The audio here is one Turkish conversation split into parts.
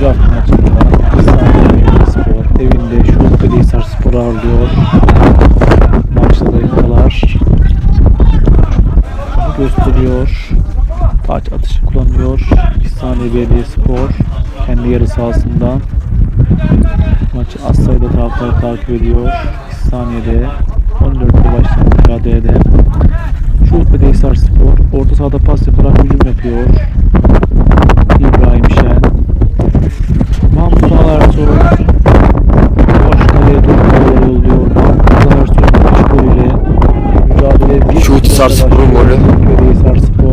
3. hafta maçında İstanbul Spor evinde Şut Belediyesar Spor ağırlıyor. Maçta dakikalar gösteriyor. Taç atışı kullanıyor. İstanbul Belediyespor kendi yarı sahasından maçı az sayıda taraftar takip ediyor. İstanbul'de 14'te başlayan mücadelede Şut Belediyesar Spor orta sahada pas yaparak hücum yapıyor. Spor'un golü. Spor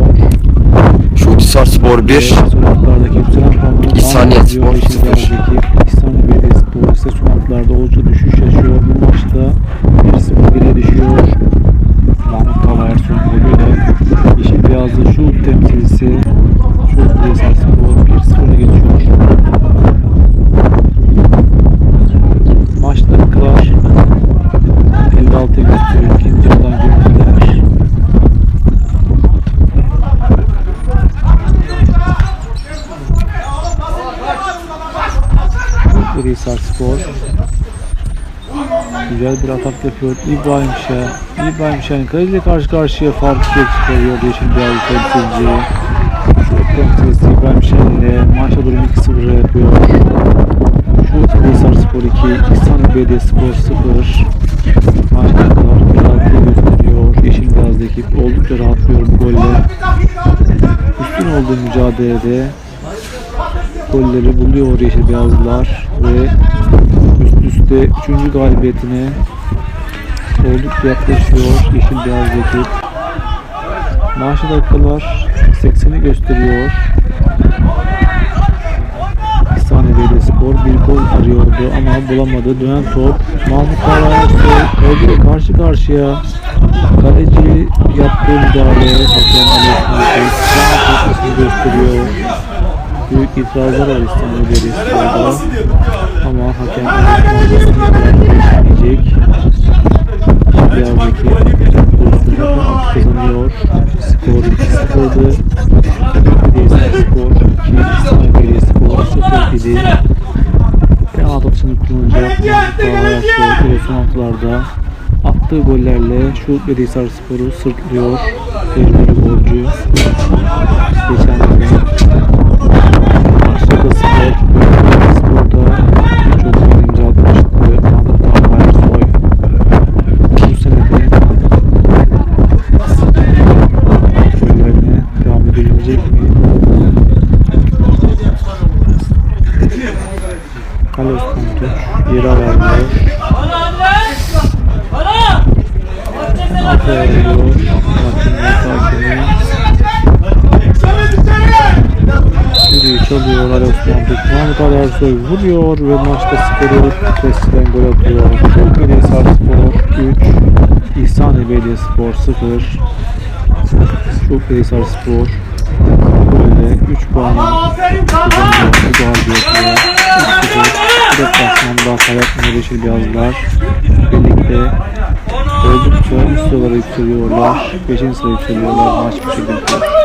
Şuhtisar Spor 1. Sokaklardaki yükselen puanını İhsaniye. Spor Yeşil sıfır. Beyaz'daki İhsaniye Belediyespor ise sokaklarda oldukça düşüş yaşıyor. Bu maçta 1-0 bire düşüyor. Mahmut Talayersoy'un golüyle Yeşil Beyazlı şu temsilcisi şu Belediyesar Spor 1-0'a geçiyor. Maç dakikalar 56 gösteriyor. İkinci yarıdan görüntüler. Hisar Spor Güzel bir atak yapıyor. İbrahim Şen. İbrahim Şen kaleciyle karşı karşıya fark çıkarıyor Yeşil Beyaz temsilci. Temsilcisi İbrahim Şen ile maça durum 2-0 yapıyor. Şu Hisar Spor 2 İstanbul Belediye Spor 0 Maç dakikalar penaltı gösteriyor. Yeşil Beyazlı ekip oldukça rahatlıyor bu golle. Üstün olduğu mücadelede golleri buluyor Yeşil Beyazlılar ve üste 3. galibiyetine oldukça yaklaşıyor Yeşil Beyazlı ekip. Maaşı dakikalar 80'i gösteriyor. İhsaniye Belediyespor bir gol arıyordu ama bulamadı. Dönen top Mahmut Karayasoy öyle karşı karşıya kaleci yaptığı müdahale hakem toplasını gösteriyor. Büyük itirazlar İstanbul Belediyespor'da ama hakem geçmeyecek. Beyaz'daki pozisyonu artık kazanıyor. Skor 2-0'dı. Belediyespor skor 2, İstanbul Belediyespor 0 idi. Penaltı atışını kullanacak. Haftalarda attığı gollerle şu Belediyespor Spor'u sırtlıyor. Tecrübeli golcü. Geçen sene Kale vermiyor. Arkaya veriyor. Maçın hakemi. Düdüğü çalıyor Ali Osman. Mahmut Ali Ersoy vuruyor ve maçta skoru Presiden gol atıyor. Çok Belediyespor Spor 3. İhsaniye Belediyespor 0. Çok Belediyespor Spor golle 3 puan kazanıyor. Bu galibiyetine 3-0. Deplasmanda Hayat Yeşil Beyazlar birlikte oldukça üst sıralara yükseliyorlar. 5. sıraya yükseliyorlar. Maç bir şekilde.